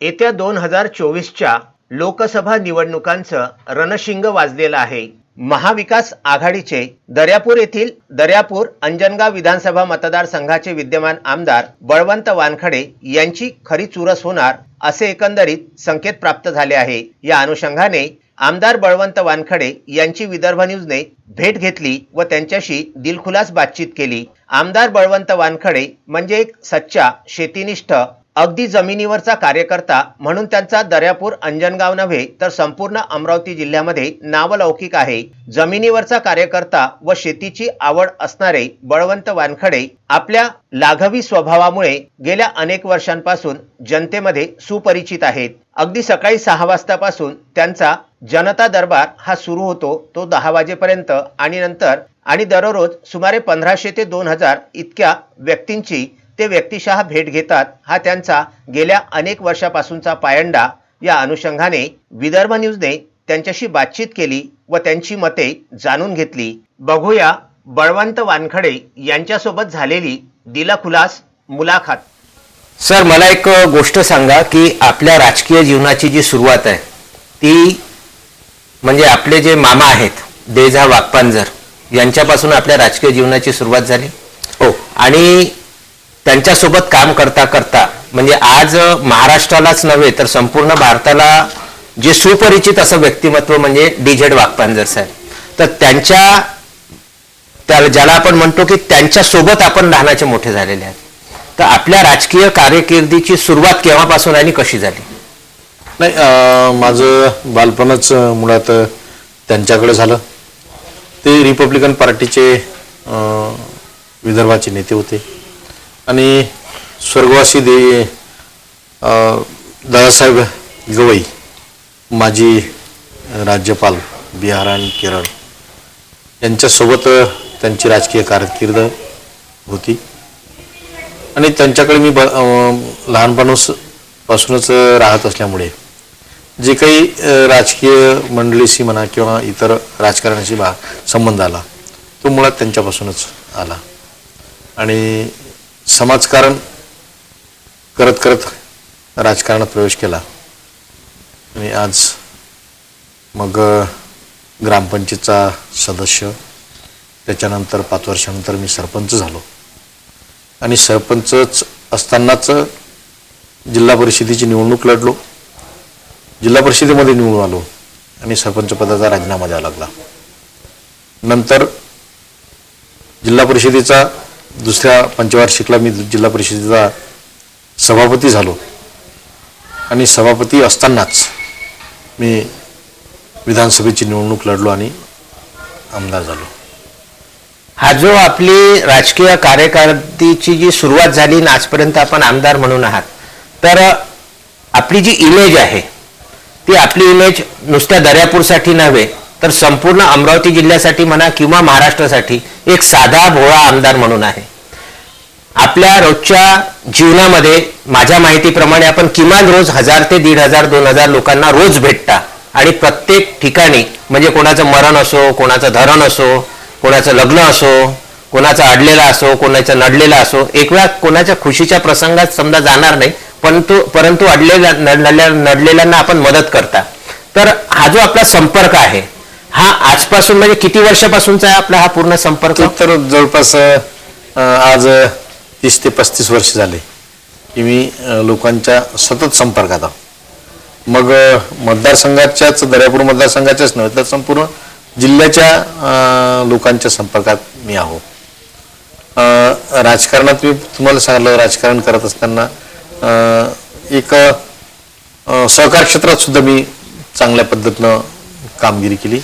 येत्या दोन हजार चोवीसच्या लोकसभा निवडणुकांचं रणशिंग वाजलेलं आहे. महाविकास आघाडीचे दर्यापूर येथील दर्यापूर अंजनगाव विधानसभा मतदारसंघाचे विद्यमान आमदार बळवंत वानखडे यांची खरी चुरस होणार असे एकंदरीत संकेत प्राप्त झाले आहे. या अनुषंगाने आमदार बळवंत वानखडे यांची विदर्भ न्यूजने भेट घेतली व त्यांच्याशी दिलखुलास बातचीत केली. आमदार बळवंत वानखडे म्हणजे एक सच्चा शेतीनिष्ठ अगदी जमिनीवरचा कार्यकर्ता म्हणून त्यांचा दर्यापूर अंजनगाव नव्हे तर संपूर्ण अमरावती जिल्ह्यामध्ये नावलौकिक आहे. जमिनीवरचा कार्यकर्ता व शेतीची आवड असणारे बळवंत वानखडे आपल्या लाघवी स्वभावामुळे गेल्या अनेक वर्षांपासून जनतेमध्ये सुपरिचित आहेत. अगदी सकाळी सहा वाजतापासून त्यांचा जनता दरबार हा सुरू होतो. तो दहा वाजेपर्यंत आणि नंतर आणि दररोज सुमारे पंधराशे ते दोन हजार इतक्या व्यक्तींची ते व्यक्तिशः भेट घेतात हा त्यांचा गेल्या अनेक वर्षापासूनचा पायंडा. या अनुषंगाने विदर्भ न्यूजने त्यांच्याशी बातचीत केली व त्यांची मते जाणून घेतली. बघूया बळवंत वानखडे यांच्यासोबत झालेली दिलखुलास मुलाखत. सर मला एक गोष्ट सांगा की आपल्या राजकीय जीवनाची जी सुरुवात आहे ती म्हणजे आपले जे मामा आहेत देझा वाकपांजर यांच्यापासून आपल्या राजकीय जीवनाची सुरुवात झाली? हो. आणि त्यांच्यासोबत काम करता करता म्हणजे आज महाराष्ट्रालाच नव्हे तर संपूर्ण भारताला जे सुपरिचित असं व्यक्तिमत्व म्हणजे डीझेड वाघपांजर साहेब. तर त्यांच्या त्या ज्याला आपण म्हणतो की त्यांच्यासोबत आपण लहानाचे मोठे झालेले आहेत. तर आपल्या राजकीय कार्यकिर्दीची सुरुवात केव्हापासून आणि कशी झाली? नाही माझं बालपणच मुळात त्यांच्याकडे झालं. ते रिपब्लिकन पार्टीचे विदर्भाचे नेते होते. आणि स्वर्गवासी दे दादासाहेब गवई माजी राज्यपाल बिहार आणि केरळ यांच्यासोबत त्यांची राजकीय कारकीर्द होती. आणि त्यांच्याकडे मी ब लहानपणास पासूनच राहत असल्यामुळे जे काही राजकीय मंडळीशी म्हणा किंवा इतर राजकारणाशी बा संबंध आला तो मुळात त्यांच्यापासूनच आला. आणि समाजकारण करत करत राजकारणात प्रवेश केला. आणि आज मग ग्रामपंचायतचा सदस्य त्याच्यानंतर पाच वर्षानंतर मी सरपंच झालो. आणि सरपंचच असतानाच जिल्हा परिषदेची निवडणूक लढलो. जिल्हा परिषदेमध्ये निवडून आलो आणि सरपंच पदाचा राजीनामा द्यावा लागला. नंतर जिल्हा परिषदेचा दुसऱ्या पंचवार्षिकला मी जिल्हा परिषदेचा सभापती झालो. आणि सभापती असतानाच मी विधानसभेची निवडणूक लढलो आणि आमदार झालो. हा जो आपली राजकीय कार्यकारितीची जी सुरुवात झाली आणि आजपर्यंत आपण आमदार म्हणून आहात तर आपली जी इमेज आहे ती आपली इमेज नुसत्या दर्यापूरसाठी नव्हे तर संपूर्ण अमरावती जिल्ह्यासाठी म्हणा किंवा महाराष्ट्रासाठी एक साधा भोळा आमदार म्हणून आहे. आपल्या रोजच्या जीवनामध्ये माझ्या माहितीप्रमाणे आपण किमान रोज हजार ते दीड हजार दोन हजार लोकांना रोज भेटता. आणि प्रत्येक ठिकाणी म्हणजे कोणाचं मरण असो कोणाचं धरण असो कोणाचं लग्न असो कोणाचा अडलेला असो कोणाचा नडलेला असो एक वेळा कोणाच्या खुशीच्या प्रसंगात समजा जाणार नाही परंतु परंतु अडलेल्या नडलेल्यांना आपण मदत करता. तर हा जो आपला संपर्क आहे हा आजपासून म्हणजे किती वर्षापासूनचा आहे आपला हा पूर्ण संपर्क? ते तर जवळपास अ, आज तीस ते पस्तीस वर्ष झाले की मी अ, लोकांच्या सतत संपर्कात आहो. मग अ, मतदारसंघाच्याच दर्यापूर मतदारसंघाच्याच नव्हे तर संपूर्ण जिल्ह्याच्या अ, लोकांच्या संपर्कात मी आहो. अ, राजकारणात मी तुम्हाला सांगितलं राजकारण करत असताना अ, एक अ, सहकार क्षेत्रात सुद्धा मी चांगल्या पद्धतीनं कामगिरी केली.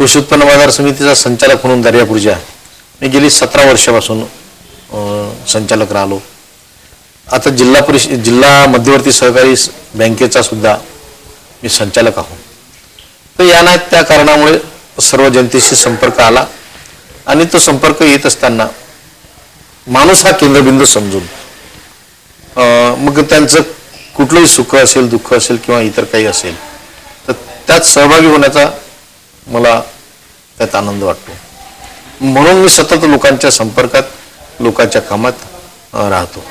कृषी उत्पन्न बाजार समितीचा संचालक म्हणून दर्यापूरच्या मी गेली सतरा वर्षापासून संचालक राहिलो. आता जिल्हा परिषद जिल्हा मध्यवर्ती सहकारी बँकेचा सुद्धा मी संचालक आहो. तर या ना त्या कारणामुळे सर्व जनतेशी संपर्क आला आणि तो संपर्क येत असताना माणूस हा केंद्रबिंदू समजून मग त्यांचं कुठलंही सुख असेल दुःख असेल किंवा इतर काही असेल तर त्यात सहभागी होण्याचा मला त्यात आनंद वाटतो. म्हणून मी सतत लोकांच्या संपर्कात लोकांच्या कामात राहतो.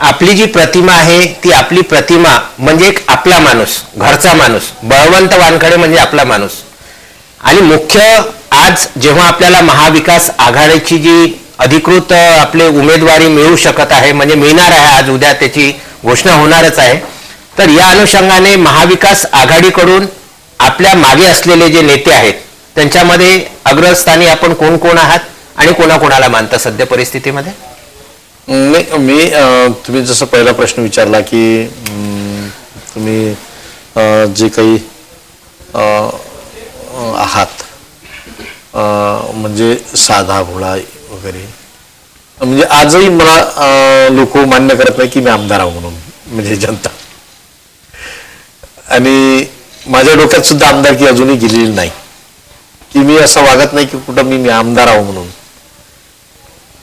आपली जी प्रतिमा आहे ती आपली प्रतिमा म्हणजे एक आपला माणूस घरचा माणूस बळवंत वानखडे म्हणजे आपला माणूस. आणि मुख्य आज जेव्हा आपल्याला महाविकास आघाडीची जी अधिकृत आपले उमेदवारी मिळू शकत आहे म्हणजे मिळणार आहे आज उद्या त्याची घोषणा होणारच आहे तर या अनुषंगाने महाविकास आघाडीकडून आपल्या मागे असलेले जे नेते आहेत त्यांच्यामध्ये अग्रस्थानी आपण कोण कोण आहात आणि कोणाकोणाला मानता सध्या परिस्थितीमध्ये? नाही मी तुम्ही जसं पहिला प्रश्न विचारला की तुम्ही जे काही आहात म्हणजे साधा भोळा वगैरे म्हणजे आजही मला लोक मान्य करत नाही की मी आमदार आहो म्हणून म्हणजे जनता. आणि माझ्या डोक्यात सुद्धा आमदारकी अजूनही गेलेली नाही. की मी असं वागत नाही की कुठं मी मी आमदार आहो म्हणून.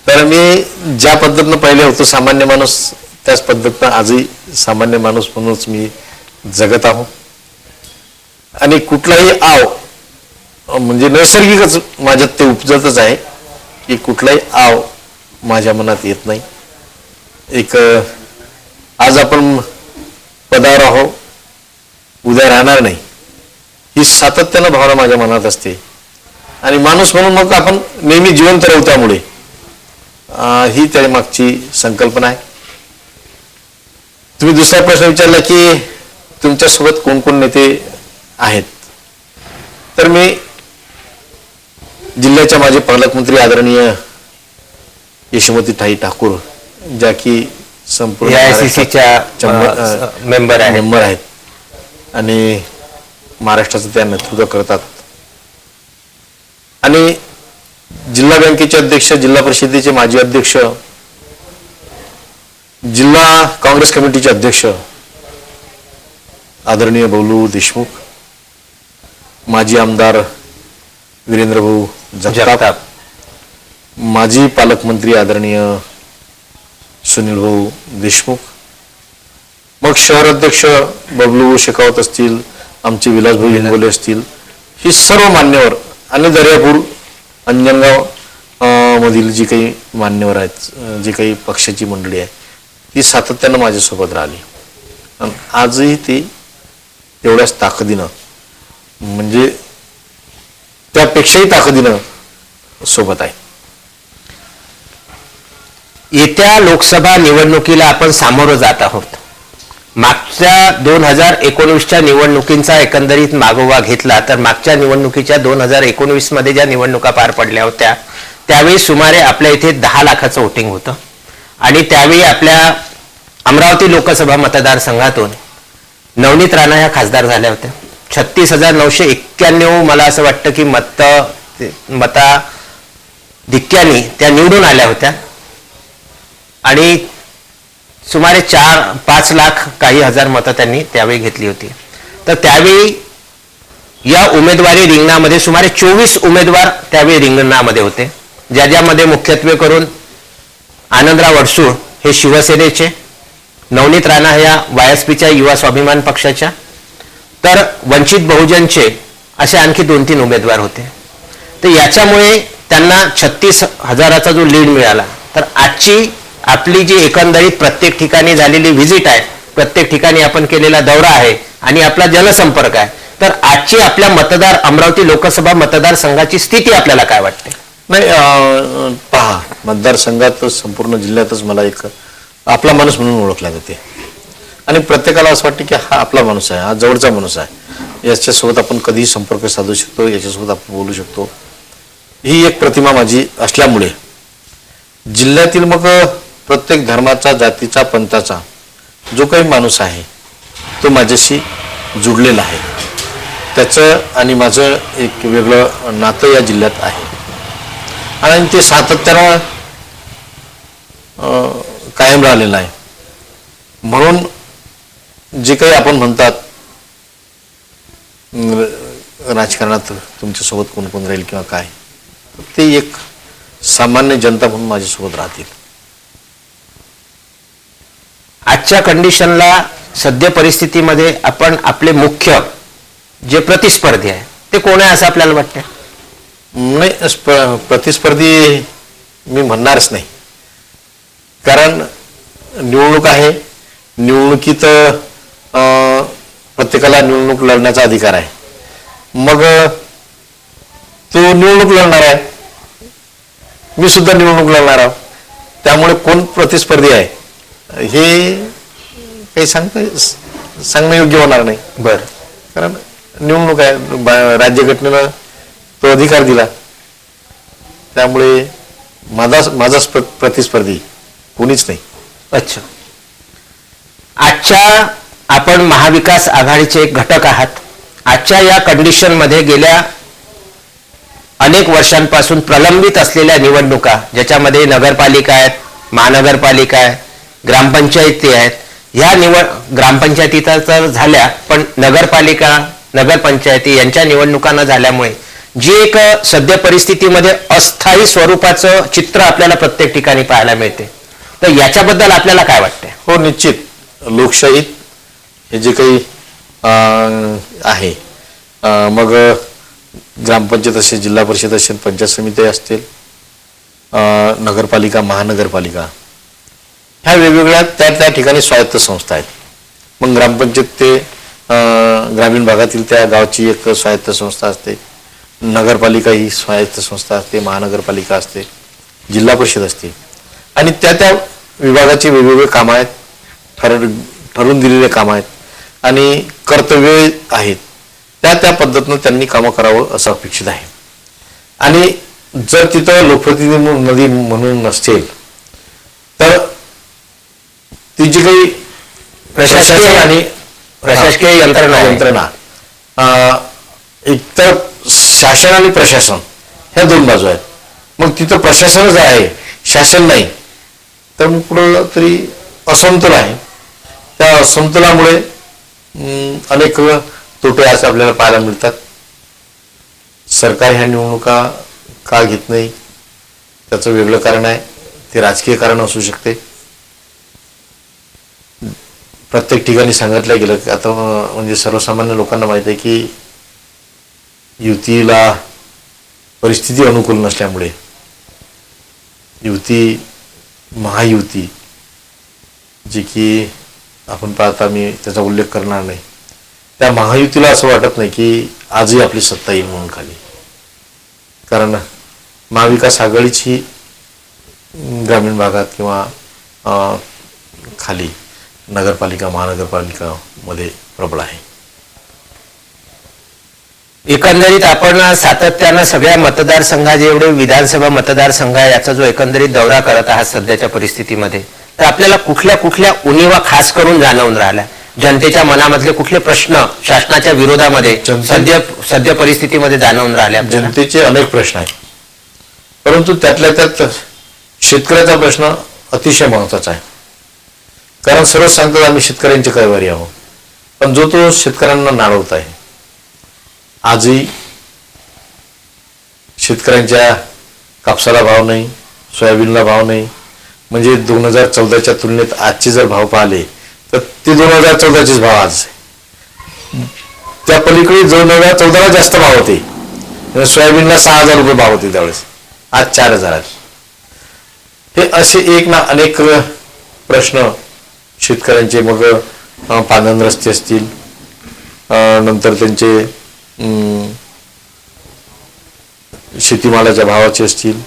तर मी ज्या पद्धतीनं पहिले होतो सामान्य माणूस त्याच पद्धतीनं आजही सामान्य माणूस म्हणूनच मी जगत आहो. आणि कुठलाही आव म्हणजे नैसर्गिकच माझ्यात ते उपजतच आहे की कुठलाही आव माझ्या मनात येत नाही. एक आज आपण पदावर आहो. उद्या राहणार नाही. ही सातत्यानं भावना माझ्या मनात असते. आणि माणूस म्हणून मग आपण नेहमी जिवंत राहू त्यामुळे. ही त्या मागची संकल्पना आहे. तुम्ही दुसरा प्रश्न विचारला की तुमच्यासोबत कोण कोण नेते आहेत? तर मी जिल्ह्याच्या माझे पालकमंत्री आदरणीय यशोमती ठाई ठाकूर ज्या की संपूर्ण. मेंबर आहेत. आणि महाराष्ट्राचं त्या नेतृत्व करतात. आणि जिल्हा बँकेचे अध्यक्ष जिल्हा परिषदेचे माजी अध्यक्ष जिल्हा काँग्रेस कमिटीचे अध्यक्ष आदरणीय बबलू देशमुख माजी आमदार वीरेंद्र भाऊ जगताप. माजी पालकमंत्री आदरणीय सुनील भाऊ देशमुख मग शहर अध्यक्ष बबलू शेकावत असतील आमचे विलासभाऊ हिंगोले असतील ही सर्व मान्यवर आणि दर्यापूर अंजनगाव मधील जी काही मान्यवर आहेत जी काही पक्षाची मंडळी आहे ती सातत्यानं माझ्यासोबत राहिली. आजही ती तेवढ्याच ताकदीनं म्हणजे त्यापेक्षाही ताकदीनं सोबत आहे. येत्या लोकसभा निवडणुकीला आपण सामोरं जात आहोत. मागच्या दोन हजार एकोणवीसच्या निवडणुकींचा एकंदरीत मागोवा घेतला तर मागच्या निवडणुकीच्या दोन हजार एकोणवीसमध्ये ज्या निवडणुका पार पडल्या होत्या त्यावेळी सुमारे आपल्या इथे दहा लाखाचं वोटिंग होतं. आणि त्यावेळी आपल्या अमरावती लोकसभा मतदारसंघातून नवनीत राणा ह्या खासदार झाल्या होत्या. छत्तीस हजार नऊशे एक्क्याण्णव मला असं वाटतं की मत मता धिक्क्यानी त्या निवडून आल्या होत्या. आणि सुमारे चार पाच लाख काही हजार मतं त्यांनी त्यावेळी घेतली होती. तर त्यावेळी या उमेदवारी रिंगणामध्ये सुमारे चोवीस उमेदवार त्यावेळी रिंगणामध्ये होते ज्या ज्यामध्ये मुख्यत्वे करून आनंदराव अडसूळ हे शिवसेनेचे नवनीत राणा ह्या पीच्या युवा स्वाभिमान पक्षाच्या तर वंचित बहुजनचे असे आणखी दोन तीन उमेदवार होते. तर याच्यामुळे त्यांना छत्तीस हजाराचा जो लीड मिळाला तर आजची आपली जी एकंदरीत प्रत्येक ठिकाणी झालेली व्हिजिट आहे प्रत्येक ठिकाणी आपण केलेला दौरा आहे आणि आपला जनसंपर्क आहे तर आजची आपल्या मतदार अमरावती लोकसभा मतदारसंघाची स्थिती आपल्याला काय वाटते? नाही पहा मतदारसंघातच संपूर्ण जिल्ह्यातच मला एक आपला माणूस म्हणून ओळखला जाते. आणि प्रत्येकाला असं वाटतं की हा आपला माणूस आहे हा जवळचा माणूस आहे. याच्यासोबत आपण कधीही संपर्क साधू शकतो याच्यासोबत आपण बोलू शकतो. ही एक प्रतिमा माझी असल्यामुळे जिल्ह्यातील मग प्रत्येक धर्माचा जातीचा पंथाचा जो काही माणूस आहे तो माझ्याशी जुडलेला आहे. त्याचं आणि माझं एक वेगळं नातं या जिल्ह्यात आहे. आणि ते सातत्यानं कायम राहिलेलं आहे. म्हणून जे काही आपण म्हणतात राजकारणात तुमच्यासोबत कोण कोण राहील किंवा काय ते एक सामान्य जनता म्हणून माझ्यासोबत राहतील. आजच्या कंडिशनला सद्य परिस्थितीमध्ये आपण आपले मुख्य जे प्रतिस्पर्धी आहे ते कोण आहे असं आपल्याला वाटतं नाही प्रतिस्पर्धी मी म्हणणारच नाही. कारण निवडणूक आहे. निवडणुकीत अं, प्रत्येकाला निवडणूक लढण्याचा अधिकार आहे. मग तो निवडणूक लढणार आहे. मी सुद्धा निवडणूक लढणार आहोत त्यामुळे कोण प्रतिस्पर्धी आहे? हे काही सांगता सांगणं योग्य होणार नाही. बर. कारण निवडणूक आहे राज्यघटनेनं तो अधिकार दिला. त्यामुळे माझा माझा स्प- प्रतिस्पर्धी कोणीच नाही. अच्छा. आजच्या आपण महाविकास आघाडीचे एक घटक आहात. आजच्या या कंडिशनमध्ये गेल्या अनेक वर्षांपासून प्रलंबित असलेल्या निवडणुका ज्याच्यामध्ये नगरपालिका आहेत महानगरपालिका आहे ग्रामपंचायती आहेत. ह्या निवड ग्रामपंचायती तर झाल्या पण नगरपालिका नगरपंचायती यांच्या निवडणुका न झाल्यामुळे जी एक सध्या सद्य परिस्थितीमध्ये अस्थायी स्वरूपाचं चित्र आपल्याला प्रत्येक ठिकाणी पाहायला मिळते. तर याच्याबद्दल आपल्याला काय वाटते हो निश्चित. लोकशाहीत हे जे काही आहे मग ग्रामपंचायत असेल जिल्हा परिषद असेल पंचायत समिती असतील नगरपालिका महानगरपालिका ह्या वेगवेगळ्या त्या त्या ठिकाणी स्वायत्त संस्था आहेत. मग ग्रामपंचायत ते ग्रामीण भागातील त्या गावची एक स्वायत्त संस्था असते. नगरपालिका ही स्वायत्त संस्था असते महानगरपालिका असते जिल्हा परिषद असते. आणि त्या त्या विभागाचे वेगवेगळे कामं आहेत. ठर ठरवून दिलेले कामं आहेत. आणि कर्तव्य आहेत. त्या त्या पद्धतीनं त्यांनी कामं करावं असं अपेक्षित आहे. आणि जर तिथं लोकप्रतिनिधी म्हणून नसेल तर ती जी काही प्रशासन आणि प्रशासकीय यंत्रणा आहे. यंत्रणा. अं, एकतर शासन आणि प्रशासन ह्या दोन बाजू आहेत. मग तिथं प्रशासनच आहे शासन नाही. तर मग कुठं तरी असमतोल आहे. त्या असमतोलामुळे अं, अनेक तोटे आज आपल्याला पाहायला मिळतात. सरकार ह्या निवडणुका का घेत नाही? त्याचं वेगळं कारण आहे. ते राजकीय कारण असू शकते. प्रत्येक ठिकाणी सांगितलं गेलं की आता म्हणजे सर्वसामान्य लोकांना माहीत आहे की युतीला परिस्थिती अनुकूल नसल्यामुळे युती महायुती जी की आपण पाहता मी त्याचा उल्लेख करणार नाही. त्या महायुतीला असं वाटत नाही की आजही आपली सत्ता येईल म्हणून खाली. कारण महाविकास आघाडीची ग्रामीण भागात किंवा खाली नगरपालिका महानगरपालिकामध्ये प्रबळ आहे. एकंदरीत आपण सातत्यानं सगळ्या मतदारसंघात जेवढे विधानसभा मतदारसंघ आहे याचा जो एकंदरीत दौरा करत आहात सध्याच्या परिस्थितीमध्ये तर आपल्याला कुठल्या कुठल्या उणीवा खास करून जाणवून राहिल्या? जनतेच्या मनामधले कुठले प्रश्न शासनाच्या विरोधामध्ये सद्य सद्य परिस्थितीमध्ये जाणवून राहिले आपल्याला? जनतेचे अनेक प्रश्न आहेत. परंतु त्यातल्या त्यात शेतकऱ्याचा प्रश्न अतिशय महत्त्वाचा आहे. कारण सर्वच सांगतात आम्ही शेतकऱ्यांचे कैवारी आहोत. पण जो तो शेतकऱ्यांना नाडवत आहे आजही शेतकऱ्यांच्या कापसाला भाव नाही सोयाबीनला भाव नाही. म्हणजे दोन हजार चौदाच्या तुलनेत आजचे जर भाव पाहिले तर ते दोन हजार चौदाचेच भाव आज त्या पलीकडे दोन हजार चौदाला जास्त भाव होते. म्हणजे सोयाबीनला सहा हजार रुपये भाव होते त्यावेळेस. आज चार हजार आहेत. हे असे एक ना अनेक प्रश्न शेतकऱ्यांचे मग पानन रस्ते असतील. नंतर त्यांचे शेतीमालाच्या भावाचे असतील.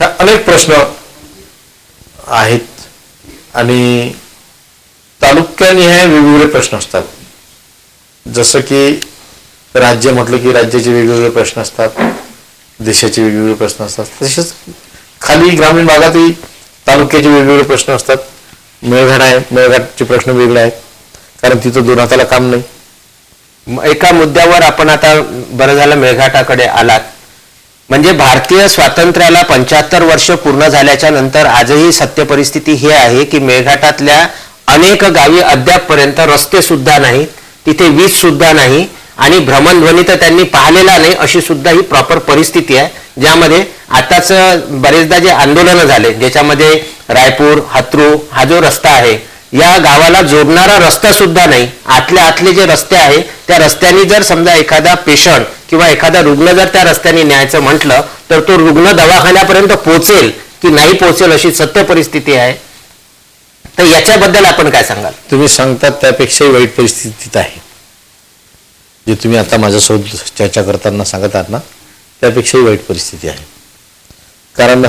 ह्या अनेक प्रश्न आहेत. आणि तालुक्याने हे वेगवेगळे प्रश्न असतात. जसं की राज्य म्हटलं की राज्याचे वेगवेगळे प्रश्न असतात. देशाचे वेगवेगळे प्रश्न असतात. तसेच खाली ग्रामीण भागातही तालुक्याचे वेगवेगळे प्रश्न असतात. मेळघाट आहे मेळघाटचे प्रश्न वेगळे आहेत. कारण तिथं दोन हाताला काम नाही. एका मुद्द्यावर आपण आता बरं झालं मेळघाटाकडे आलात. म्हणजे भारतीय स्वातंत्र्याला पंच्याहत्तर वर्ष पूर्ण झाल्याच्यानंतर आजही सत्य परिस्थिती ही आहे की मेळघाटातल्या अनेक गावी अद्यापपर्यंत रस्ते सुद्धा नाही तिथे वीज सुद्धा नाही आणि भ्रमणध्वनी तर त्यांनी पाहिलेला नाही अशी सुद्धा ही प्रॉपर परिस्थिती आहे. ज्यामध्ये आताच बरेचदा जे आंदोलनं झाले ज्याच्यामध्ये रायपूर हत्रू हा जो रस्ता आहे या गावाला जोडणारा रस्ता सुद्धा नाही. आतल्या आतले जे रस्ते आहे त्या रस्त्याने जर समजा एखादा पेशंट किंवा एखादा रुग्ण जर त्या रस्त्याने न्यायचं म्हटलं तर तो रुग्ण दवाखान्यापर्यंत पोहोचेल की नाही पोहोचेल अशी सत्य परिस्थिती आहे? तर याच्याबद्दल आपण काय सांगाल? तुम्ही सांगतात त्यापेक्षाही वाईट परिस्थितीत आहे. जे तुम्ही आता माझ्यासोबत चर्चा करताना सांगत आहात ना त्यापेक्षाही वाईट परिस्थिती आहे. कारण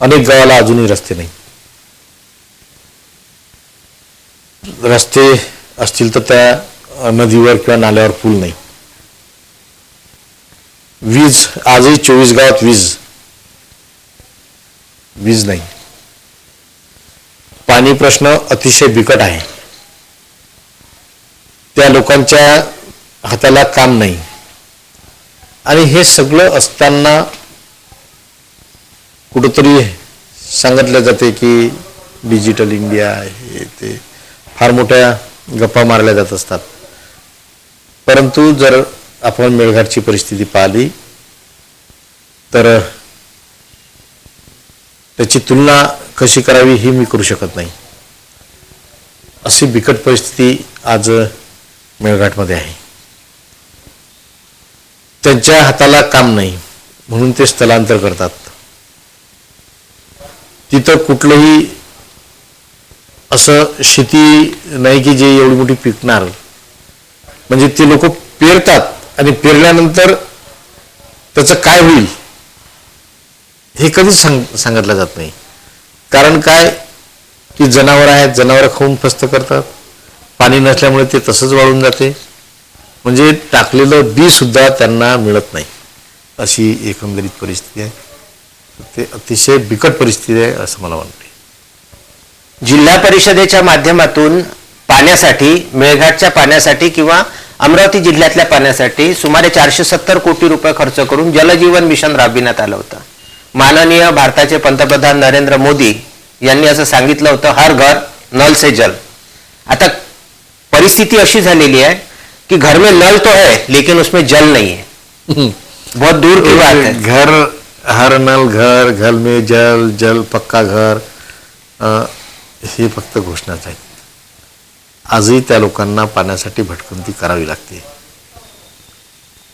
अनेक गावाला अजूनही रस्ते नाही. रस्ते असतील तर त्या नदीवर किंवा नाल्यावर पूल नाही. वीज आजही चोवीस गावात वीज. वीज नाही. पाणी प्रश्न अतिशय बिकट आहे. त्या लोकांच्या हाताला काम नाही. आणि हे सगळं असताना कुठंतरी सांगितलं जाते की डिजिटल इंडिया हे ते फार मोठ्या गप्पा मारल्या जात असतात. परंतु जर आपण मेळघाटची परिस्थिती पाहिली तर त्याची तुलना कशी करावी ही मी करू शकत नाही. अशी बिकट परिस्थिती आज मेळघाटमध्ये आहे. त्यांच्या हाताला काम नाही म्हणून ते स्थलांतर करतात. तिथं कुठलंही असं शेती नाही की जे एवढी मोठी पिकणार. म्हणजे ते लोक पेरतात आणि पेरल्यानंतर त्याचं काय होईल हे कधीच सांग सांगितलं जात नाही. कारण काय? की जनावर आहेत जनावर खाऊन फस्त करतात. पाणी नसल्यामुळे ते तसंच वाळून जाते. म्हणजे टाकलेलं बी सुद्धा त्यांना मिळत नाही. अशी एकंदरीत परिस्थिती आहे. ते अतिशय बिकट परिस्थिती आहे असं मला वाटते जिल्हा परिषदेच्या माध्यमातून पाण्यासाठी मेळघाटच्या पाण्यासाठी किंवा अमरावती जिल्ह्यातल्या पाण्यासाठी सुमारे चारशे सत्तर कोटी रुपये खर्च करून जलजीवन मिशन राबविण्यात आलं होतं. माननीय भारताचे पंतप्रधान नरेंद्र मोदी यांनी असं सांगितलं होतं हर घर नल से जल. आता परिस्थिती अशी झालेली आहे कि घर में नल तो है लेकिन उसमें जल नहीं है। बहुत दूर की बात है। घर हर नल घर घर में जल जल पक्का घर अं, हे फक्त घोषणाच आहेत. आजही त्या लोकांना पाण्यासाठी भटकंती करावी लागते.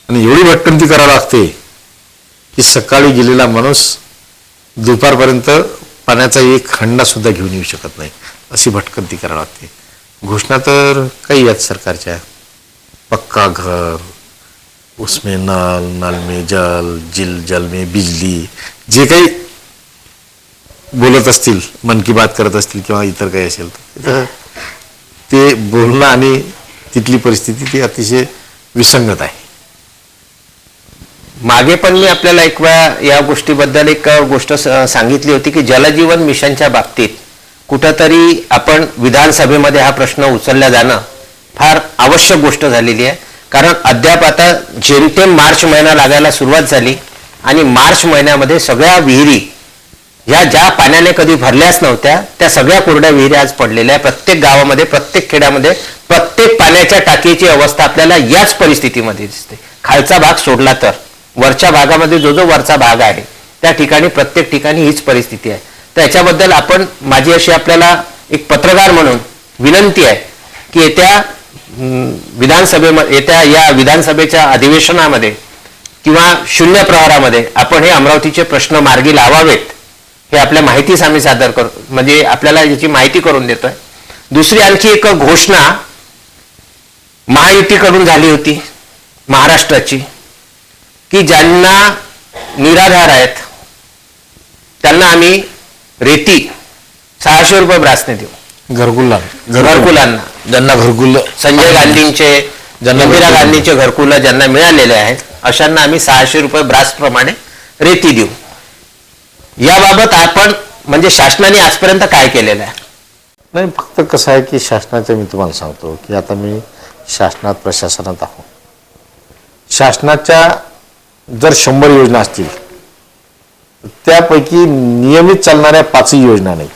आणि एवढी भटकंती करावी लागते की सकाळी गेलेला माणूस दुपारपर्यंत पाण्याचा एक खंडा सुद्धा घेऊन येऊ शकत नाही. अशी भटकंती करावी लागते. घोषणा तर काही आहेत सरकारच्या. पक्का घर उसमें नल नल में जल जिल जल में बिजली जे काही बोलत असतील मन की बात करत असतील किंवा इतर काही असेल तर. ते बोलणं आणि तिथली परिस्थिती ती अतिशय विसंगत आहे. मागे पण मी आपल्याला एक वेळा या गोष्टीबद्दल एक गोष्ट सांगितली होती की जलजीवन मिशनच्या बाबतीत कुठंतरी आपण विधानसभेमध्ये हा प्रश्न उचलला जाणं फार आवश्यक गोष्ट झालेली आहे. कारण अद्याप आता जेमतेम मार्च महिना लागायला सुरुवात झाली आणि मार्च महिन्यामध्ये सगळ्या विहिरी ह्या ज्या पाण्याने कधी भरल्याच नव्हत्या त्या सगळ्या कोरड्या विहिरी आज पडलेल्या आहे प्रत्येक गावामध्ये प्रत्येक खेड्यामध्ये प्रत्येक पाण्याच्या टाकीची अवस्था आपल्याला याच परिस्थितीमध्ये दिसते. खालचा भाग सोडला तर. वरच्या भागामध्ये जो जो वरचा भाग आहे त्या ठिकाणी प्रत्येक ठिकाणी हीच परिस्थिती आहे. तर याच्याबद्दल आपण माझी अशी आपल्याला एक पत्रकार म्हणून विनंती आहे की येत्या विधानसभेमध्ये येत्या या विधानसभेच्या अधिवेशनामध्ये किंवा शून्य प्रहारामध्ये आपण हे अमरावतीचे प्रश्न मार्गी लावावेत हे आपल्या माहितीस आम्ही सादर कर म्हणजे आपल्याला याची माहिती करून देतोय. दुसरी आणखी एक घोषणा महायुतीकडून झाली होती महाराष्ट्राची की ज्यांना निराधार आहेत त्यांना आम्ही रेती सहाशे रुपये ब्रासने देऊ. घरकुल घरकुलांना. ज्यांना घरकुल संजय गांधींचे ज्यांना इंदिरा घरकुल- गांधीचे घरकुलं ज्यांना मिळालेले आहेत अशांना आम्ही सहाशे रुपये ब्रास प्रमाणे रेती देऊ. याबाबत आपण म्हणजे शासनाने आजपर्यंत काय केलेलं आहे? नाही फक्त कसं आहे की शासनाचं मी तुम्हाला सांगतो की आता मी शासनात प्रशासनात आहो. शासनाच्या जर शंभर योजना असतील त्यापैकी नियमित चालणाऱ्या पाचही योजना नाही.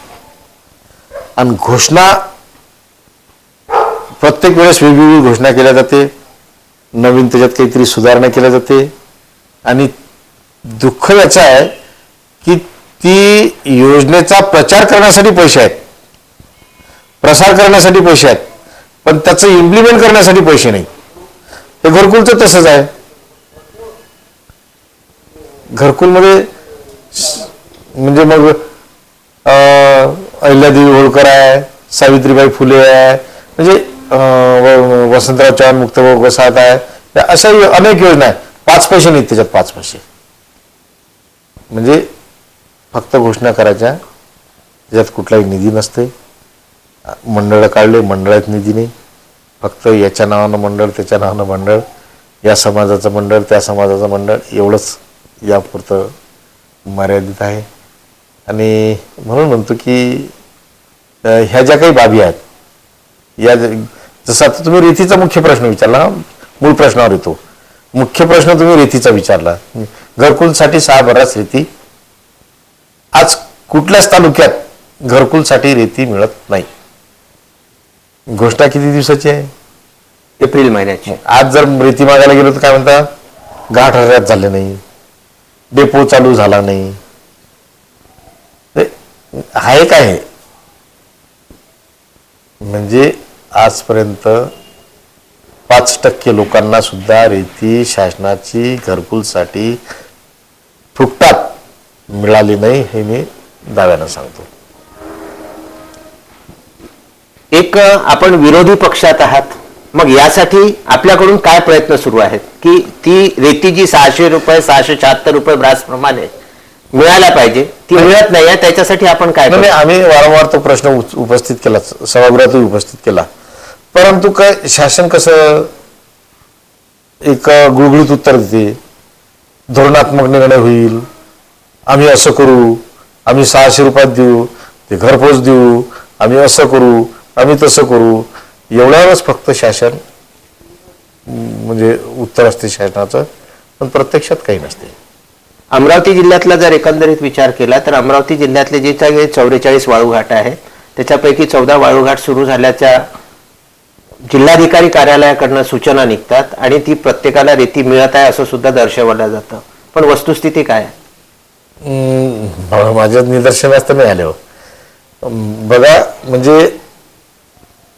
आणि घोषणा प्रत्येक वेळेस वेगवेगळी घोषणा केल्या जाते. नवीन त्याच्यात काहीतरी सुधारणा केल्या जाते. आणि दुःख याचं आहे की ती योजनेचा प्रचार करण्यासाठी पैसे आहेत. प्रसार करण्यासाठी पैसे आहेत. पण त्याचं इम्प्लिमेंट करण्यासाठी पैसे नाही. हे घरकुलचं तसंच आहे. घरकुलमध्ये म्हणजे मग अहिल्यादेवी होळकर आहे सावित्रीबाई फुले आहे. म्हणजे अं, व- वसंतराव चव्हाण मुक्त वसाहत आहे या अशा यो- अनेक योजना आहेत पाच पैसे नाहीत त्याच्यात पाच पैसे। म्हणजे फक्त घोषणा करायच्या त्याच्यात कुठलाही निधी नसते मंडळ काढले मंडळात निधी नाही। फक्त याच्या नावानं मंडळ त्याच्या नावानं मंडळ या समाजाचं मंडळ त्या समाजाचं मंडळ एवढंच यापुरतं मर्यादित आहे। आणि म्हणून म्हणतो की ह्या ज्या काही बाबी आहेत या ज- जसं आता तुम्ही रेतीचा मुख्य प्रश्न विचारला मूळ प्रश्नावर येतो. मुख्य प्रश्न तुम्ही रेतीचा विचारला. घरकुलसाठी सहा बराच रेती. आज कुठल्याच तालुक्यात घरकुलसाठी रेती मिळत नाही. घोषणा किती दिवसाची आहे? एप्रिल महिन्याची. आज जर रेती मागायला गेलो तर काय म्हणता? गाठ हऱ्यात झाले नाही. डेपो चालू झाला नाही. आहे काय? म्हणजे आजपर्यंत पाच टक्के लोकांना सुद्धा रेती शासनाची घरकुलसाठी फुकटात मिळाली नाही हे मी दाव्यानं सांगतो. एक आपण विरोधी पक्षात आहात. मग यासाठी आपल्याकडून काय प्रयत्न सुरू आहेत? की ती रेती जी सहाशे रुपये सहाशे शहात्तर रुपये ब्रासप्रमाणे मिळायला पाहिजे ती मिळत नाही त्याच्यासाठी आपण काय आम्ही वारंवार तो प्रश्न उपस्थित केला सभागृहातही उपस्थित केला. परंतु काय शासन कसं एक गुळगुळीत उत्तर देते? धोरणात्मक निर्णय होईल. आम्ही असं करू. आम्ही सहाशे रुपयात देऊ. ते घरपोच देऊ. आम्ही असं करू. आम्ही तसं करू. एवढ्यावरच फक्त शासन म्हणजे उत्तर असते शासनाचं. पण प्रत्यक्षात काही नसते. अमरावती जिल्ह्यातला जर एकंदरीत विचार केला तर अमरावती जिल्ह्यातले जे काही चौवेचाळीस वाळूघाट आहेत त्याच्यापैकी चौदा वाळूघाट सुरू झाल्याच्या जिल्हाधिकारी कार्यालयाकडनं सूचना निघतात आणि ती प्रत्येकाला रेती मिळत आहे असं सुद्धा दर्शवलं जातं. पण वस्तुस्थिती काय आहे? माझ्या निदर्शनास तर नाही आले हो. बघा म्हणजे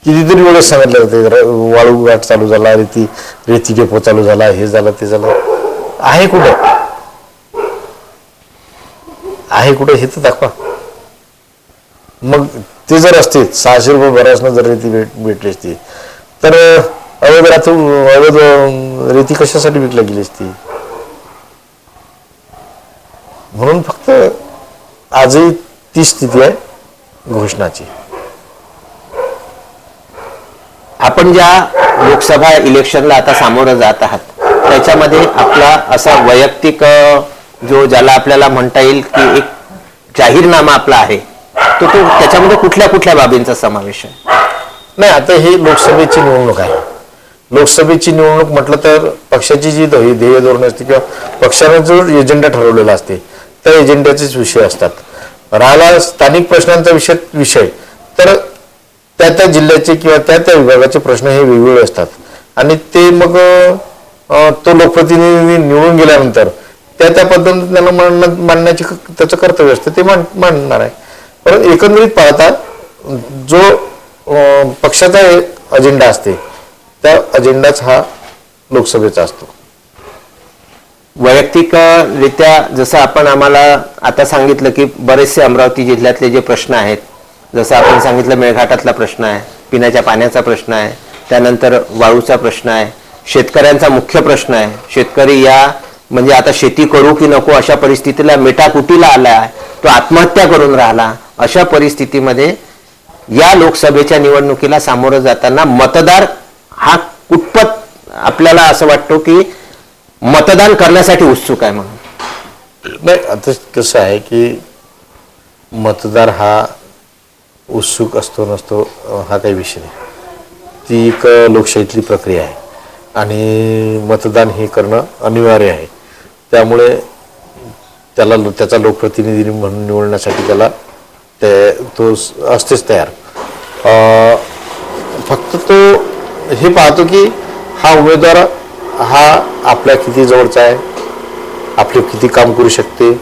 कितीतरी वेळेस सांगितलं जाते वाळू घाट चालू झाला रेती रेती डेपो चालू झाला हे झालं ते झालं. आहे कुठं? आहे कुठं? हे तर दाखवा. मग ते जर असते सहाशे रुपये भरासनं जर रेती भेट भेटली असती तर अवैध अवैध रेती कशासाठी विकल्या गेली असती म्हणून फक्त आजही ती स्थिती आहे घोषणाची. आपण ज्या लोकसभा इलेक्शनला आता सामोरं जात आहात त्याच्यामध्ये आपला असा वैयक्तिक जो ज्याला आपल्याला म्हणता येईल की एक जाहीरनामा आपला आहे तो तो त्याच्यामध्ये कुठल्या कुठल्या बाबींचा समावेश आहे? नाही आता ही लोकसभेची निवडणूक आहे. लोकसभेची निवडणूक म्हटलं तर पक्षाची जी ध्येय ध्येय धोरण असते किंवा पक्षानं जो एजेंडा ठरवलेला असते त्या एजेंड्याचेच विषय असतात. राहिला स्थानिक प्रश्नांचा विषय विषय. तर त्या त्या जिल्ह्याचे किंवा त्या त्या विभागाचे प्रश्न हे वेगवेगळे असतात. आणि ते मग तो लोकप्रतिनिधी निवडून गेल्यानंतर त्या त्या पद्धतीने त्यांना मांडणं मांडण्याचे त्याचं कर्तव्य असतं ते मांड मांडणार आहे. परंतु एकंदरीत पाहता जो पक्षाचा अजेंडा असते. त्या अजेंडाच हा लोकसभेचा असतो. वैयक्तिकरित्या जसं आपण आम्हाला आता सांगितलं की बरेचसे अमरावती जिल्ह्यातले जे प्रश्न आहेत जसं आपण सांगितलं मेळघाटातला प्रश्न आहे पिण्याच्या पाण्याचा प्रश्न आहे त्यानंतर वाळूचा प्रश्न आहे शेतकऱ्यांचा मुख्य प्रश्न आहे शेतकरी या म्हणजे आता शेती करू की नको अशा परिस्थितीला मेटाकुटीला आला आहे तो आत्महत्या करून राहिला अशा परिस्थितीमध्ये या लोकसभेच्या निवडणुकीला सामोरं जाताना मतदार हा कुटपत आपल्याला असं वाटतो की मतदान करण्यासाठी उत्सुक आहे म्हणून. नाही आता कसं आहे की मतदार हा उत्सुक असतो नसतो हा काही विषय नाही. ती एक लोकशाहीतली प्रक्रिया आहे. आणि मतदान हे करणं अनिवार्य आहे. त्यामुळे त्याला लो- त्याचा लोकप्रतिनिधी म्हणून निवडण्यासाठी त्याला ते तो असतेच तयार. फक्त तो हे पाहतो की हा उमेदवार हा आपल्या किती जवळचा आहे आपले किती काम करू शकते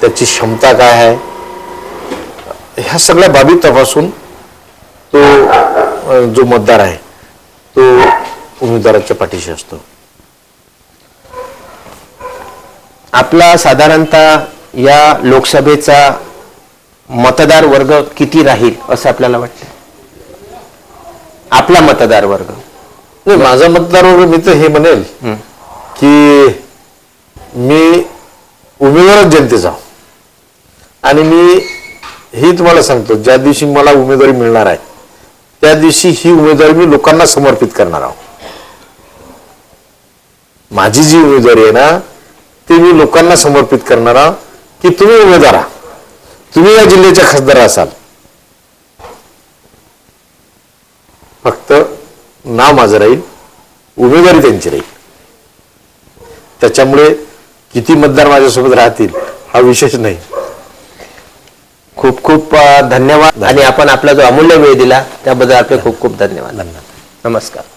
त्याची क्षमता काय आहे ह्या सगळ्या बाबी तपासून तो जो मतदार आहे तो उमेदवाराच्या पाठीशी असतो. आपला साधारणतः या लोकसभेचा मतदार वर्ग किती राहील असं आपल्याला वाटतं? आपला मतदार वर्ग. नाही माझा मतदार वर्ग मी तर हे म्हणेल. की मी उमेदवारच जनतेचा. आणि मी हे तुम्हाला सांगतो ज्या दिवशी मला उमेदवारी मिळणार आहे त्या दिवशी ही उमेदवारी मी लोकांना समर्पित करणार आहोत माझी जी उमेदवारी आहे ना ती मी लोकांना समर्पित करणार आहोत की तुम्ही उमेदवार आहात. तुम्ही या जिल्ह्याचे खासदार असाल. फक्त नाव माझं राहील उमेदवारी त्यांची राहील. त्याच्यामुळे किती मतदार माझ्यासोबत राहतील हा विशेष नाही. खूप खूप धन्यवाद. आणि आपण आपला जो अमूल्य वेळ दिला त्याबद्दल आपले खूप खूप धन्यवाद. धन्यवाद. नमस्कार.